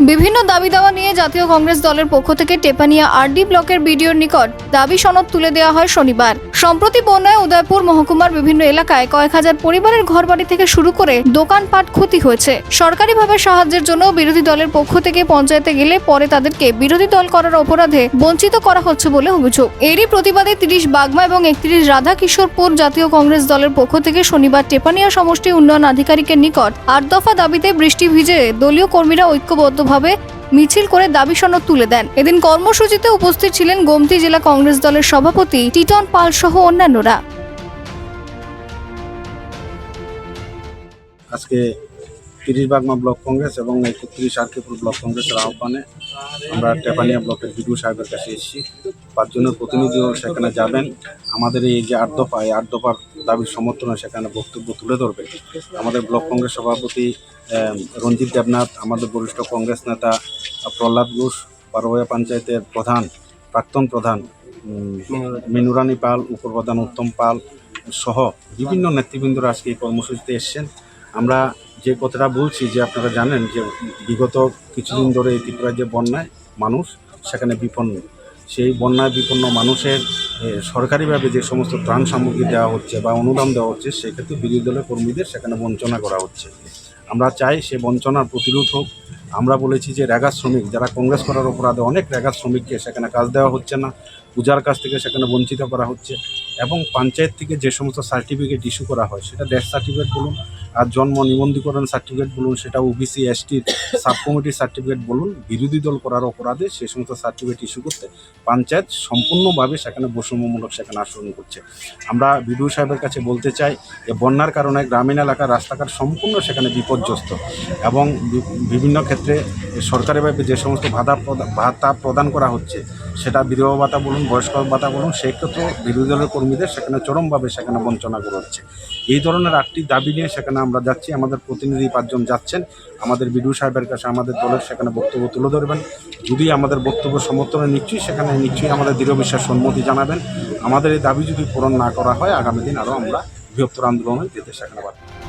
বিভিন্ন দাবি দাওয়া নিয়ে জাতীয় কংগ্রেস দলের পক্ষ থেকে টেপানিয়া আরডি ব্লকের বিডিওর নিকট দাবি সনদ তুলে দেওয়া হয় শনিবার। সম্প্রতি বন্যায় উদয়পুর মহকুমার বিভিন্ন এলাকায় কয়েক হাজার পরিবারের ঘরবাড়ি থেকে শুরু করে দোকানপাট ক্ষতি হয়েছে। সরকারিভাবে সাহায্যের জন্য বিরোধী দলের পক্ষ থেকে পঞ্চায়েতে গেলে পরে তাদেরকে বিরোধী দল করার অপরাধে বঞ্চিত করা হচ্ছে বলে অভিযোগ। এরই প্রতিবাদে তিরিশ বাগমা এবং একত্রিশ রাধা কিশোরপুর জাতীয় কংগ্রেস দলের পক্ষ থেকে শনিবার টেপানিয়া সমষ্টি উন্নয়ন আধিকারিকের নিকট আট দফা দাবিতে বৃষ্টি ভিজে দলীয় কর্মীরা ঐক্যবদ্ধভাবে মিছিল করে দাবি সনদ তুলে দেন। এদিন কর্মসূচিতে উপস্থিত ছিলেন গোমতী জেলা কংগ্রেস দলের সভাপতি টিটন পাল সহ অন্যান্যরা। আজকে তিরিশ বাগমা ব্লক কংগ্রেস এবং একত্রিশ আরকেপুর ব্লক কংগ্রেসের আহ্বানে আমরা টেপানিয়া ব্লকের বিডিও সাহেবের কাছে এসেছি। পাঁচজনের প্রতিনিধিও সেখানে যাবেন। আমাদের এই যে আট দফা, এই আট দফার দাবির সমর্থনে সেখানে বক্তব্য তুলে ধরবে। আমাদের ব্লক কংগ্রেস সভাপতি রঞ্জিত দেবনাথ, আমাদের বরিষ্ঠ কংগ্রেস নেতা প্রহ্লাদ ঘোষ, পারোয়া পঞ্চায়েতের প্রধান, প্রাক্তন প্রধান মিনুরানী পাল, উপপ্রধান উত্তম পাল সহ বিভিন্ন নেতৃবৃন্দরা আজকে এই কর্মসূচিতে এসছেন। আমরা যে কথাটা বলছি যে আপনারা জানেন যে বিগত কিছুদিন ধরে এই ত্রিপুরার যে বন্যায় মানুষ, সেখানে বিপন্ন। সেই বন্যায় বিপন্ন মানুষের সরকারিভাবে যে সমস্ত ত্রাণ সামগ্রী দেওয়া হচ্ছে বা অনুদান দেওয়া হচ্ছে, সেক্ষেত্রে বিরোধী দলের কর্মীদের সেখানে বঞ্চনা করা হচ্ছে। আমরা চাই সে বঞ্চনার প্রতিরোধ হোক। আমরা বলেছি যে রেগা শ্রমিক, যারা কংগ্রেস করার অপরাধে অনেক রেগা শ্রমিককে সেখানে কাজ দেওয়া হচ্ছে না, পূজার কাছ থেকে সেখানে বঞ্চিত করা হচ্ছে। এবং পঞ্চায়েত থেকে যে সমস্ত সার্টিফিকেট ইস্যু করা হয়, সেটা ডেথ সার্টিফিকেট বলুন আর জন্ম নিবন্ধীকরণ সার্টিফিকেট বলুন, সেটা ওবিসি এসটির সাব কমিটির সার্টিফিকেট বলুন, বিরোধী দল করার অপরাধে সে সমস্ত সার্টিফিকেট ইস্যু করতে পঞ্চায়েত সম্পূর্ণভাবে সেখানে বৈষম্যমূলক সেখানে আচরণ করছে। আমরা বিডিও সাহেবের কাছে বলতে চাই যে, বন্যার কারণে গ্রামীণ এলাকার রাস্তাঘাট সম্পূর্ণ সেখানে বিপর্যস্ত এবং বিভিন্ন ক্ষেত্রে সরকারিভাবে যে সমস্ত ভাতা ভাতা প্রদান করা হচ্ছে, সেটা বিধবা ভাতা বলুন, বয়স্ক ভাতা বলুন সেক্ষেত্রে বিরোধী দলের কর্মীদের সেখানে চরমভাবে সেখানে বঞ্চনা করা হচ্ছে এই ধরনের আটটি দাবি নিয়ে সেখানে আমরা যাচ্ছি, আমাদের প্রতিনিধি পাঁচজন যাচ্ছেন, আমাদের বিডিও সাহেবের কাছে আমাদের দলের সেখানে বক্তব্য তুলে ধরবেন। যদি আমাদের বক্তব্য সমর্থনে নিশ্চয়ই, সেখানে নিশ্চয়ই আমাদের দৃঢ় বিশ্বাস সম্মতি জানাবেন। আমাদের এই দাবি যদি পূরণ না করা হয়, আগামী দিন আরও আমরা বৃহত্তর আন্দোলনে যেতে সেখানে বাধ্য